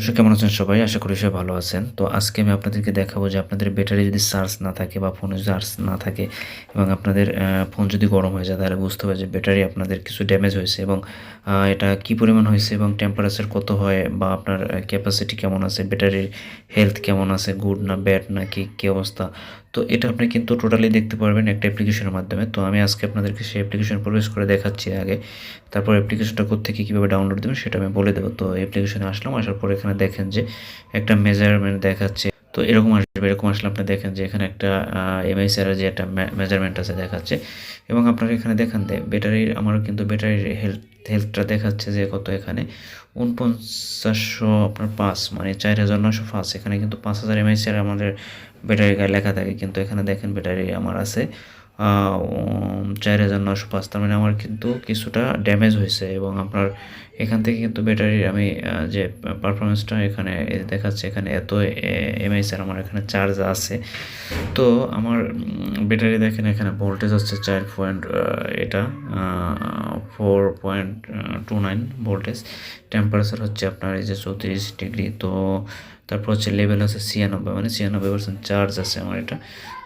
দর্শক, কেমন আছেন সবাই? আশা করি সবাই ভালো আছেন। তো আজকে আমি আপনাদেরকে দেখাবো যে আপনাদের ব্যাটারি যদি চার্জ না থাকে বা ফোনে যদি চার্জ না থাকে এবং আপনাদের ফোন যদি গরম হয়ে যায়, তাহলে বুঝতে হবে যে ব্যাটারি আপনাদের কিছু ড্যামেজ হয়েছে এবং এটা কি পরিমাণ হয়েছে এবং টেম্পারেচার কত হয় বা আপনার ক্যাপাসিটি কেমন আছে, ব্যাটারির হেলথ কেমন আছে গুড না ব্যাড না কি, কী অবস্থা? তো এটা আপনি কিন্তু টোটালি দেখতে পারবেন একটা অ্যাপ্লিকেশনের মাধ্যমে। তো আমি আজকে আপনাদেরকে সেই অ্যাপ্লিকেশন প্রবেশ করে দেখাচ্ছি আগে। তারপর অ্যাপ্লিকেশনটা কোথেকে কীভাবে ডাউনলোড দেবেন সেটা আমি বলে দেবো। তো অ্যাপ্লিকেশনে আসলাম, আসার পর এখানে দেখেন যে একটা মেজারমেন্ট দেখাচ্ছে। তো এরকম আসবে, এরকম আসলে আপনি দেখেন যে এখানে একটা এমআইসিআর যে একটা মেজারমেন্ট আছে দেখাচ্ছে এবং আপনারা এখানে দেখান দেয় ব্যাটারির আমার কিন্তু ব্যাটারির হেলথ হেলথটা দেখাচ্ছে যে কত এখানে? উনপঞ্চাশশো আপনার পাঁচ মানে চার হাজার নশো পাঁচ, এখানে কিন্তু পাঁচ হাজার এমআইসিআর আমাদের ব্যাটারি গায়ে লেখা থাকে, কিন্তু এখানে দেখেন ব্যাটারি আমার আছে চার হাজার নশো পাঁচ, তার মানে আমার কিন্তু কিছুটা ড্যামেজ হয়েছে এবং আপনার এখান থেকে কিন্তু ব্যাটারির আমি যে পারফরমেন্সটা এখানে দেখাচ্ছে, এখানে এত এমআইসিআর আমার এখানে চার্জ আছে। তো আমার ব্যাটারি দেখেন এখানে ভোল্টেজ হচ্ছে চার পয়েন্ট এটা four point two nine voltage temperature হচ্ছে আপনার এই যে চৌত্রিশ ডিগ্রি। তো তারপর হচ্ছে লেভেল আছে ছিয়ানব্বই মানে ছিয়ানব্বই পার্সেন্ট চার্জ আছে আমার এটা।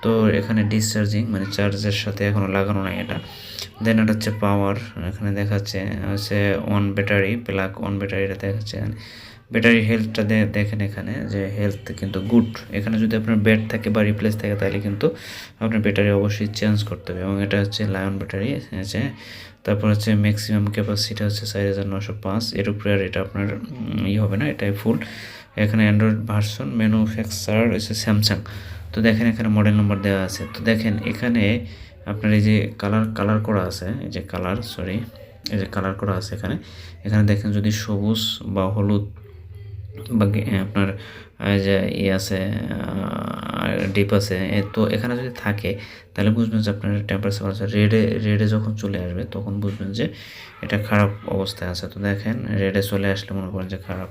তো এখানে ডিসচার্জিং মানে চার্জের সাথে এখনও লাগানো নাই এটা। দেন এটা হচ্ছে পাওয়ার এখানে দেখাচ্ছে, হচ্ছে অন ব্যাটারি প্লাগ অন ব্যাটারিটা দেখাচ্ছে। এখানে ব্যাটারি হেলথটা দেখেন এখানে যে হেলথ কিন্তু গুড এখানে যদি আপনার ব্যাট থাকে বা রিপ্লেস থাকে, তাহলে কিন্তু আপনার ব্যাটারি অবশ্যই চেঞ্জ করতে হবে। এবং এটা হচ্ছে লায়ন ব্যাটারি আছে? তারপর হচ্ছে ম্যাক্সিমাম ক্যাপাসিটি হচ্ছে চার হাজার নশো পাঁচ। এর উপরে আর এটা আপনার ই হবে না, এটাই ফুল এখানে অ্যান্ড্রয়েড ভার্সন ম্যানুফ্যাকচার হচ্ছে স্যামসাং তো দেখেন এখানে মডেল নম্বর দেওয়া আছে। তো দেখেন এখানে আপনার এই যে কালার কালার করা আছে, এই যে কালার সরি এই যে কালার করা আছে এখানে। এখানে দেখেন যদি সবুজ বা হলুদ বা আপনার যে ই আছে ডিপ আছে তো এখানে যদি থাকে, তাহলে বুঝবেন যে আপনার টেম্পারেচার আছে। রেডে রেডে যখন চলে আসবে, তখন বুঝবেন যে এটা খারাপ অবস্থায় আছে। তো দেখেন রেডে চলে আসলে মনে করেন যে খারাপ।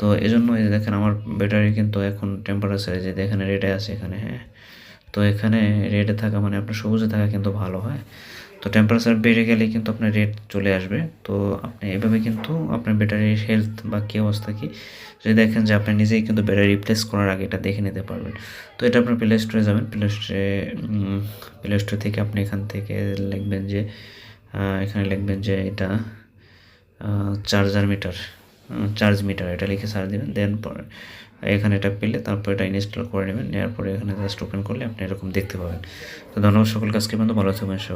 তো এই জন্য দেখেন, আমার ব্যাটারি কিন্তু এখন টেম্পারেচার যে দেখেন রেডে আছে এখানে হ্যাঁ। তো এখানে রেডে থাকা মানে আপনার সবুজে থাকা কিন্তু ভালো হয়। তো টেম্পারেচার বেড়ে গেলে কিন্তু আপনার রেড চলে আসবে। তো আপনি এভাবে কিন্তু আপনার ব্যাটারির হেলথ বা কী অবস্থা কী, যদি দেখেন যে আপনি নিজেই কিন্তু ব্যাটারি রিপ্লেস করার আগে এটা দেখে নিতে পারবেন। তো এটা আপনার প্লে স্টোরে যাবেন। প্লে স্টোরে প্লে স্টোর থেকে আপনি এখান থেকে লিখবেন যে এখানে লিখবেন যে এটা চার্জার মিটার চার্জ মিটার এটা লিখে সার্চ দেবেন। দেন পরে এখানে এটা পেলে তারপর এটা ইনস্টল করে নেবেন। নেওয়ার পরে এখানে জাস্ট ওপেন করলে আপনি এরকম দেখতে পাবেন। তো ধন্যবাদ সকল কাজকে বন্ধু ভালো থাকবেন।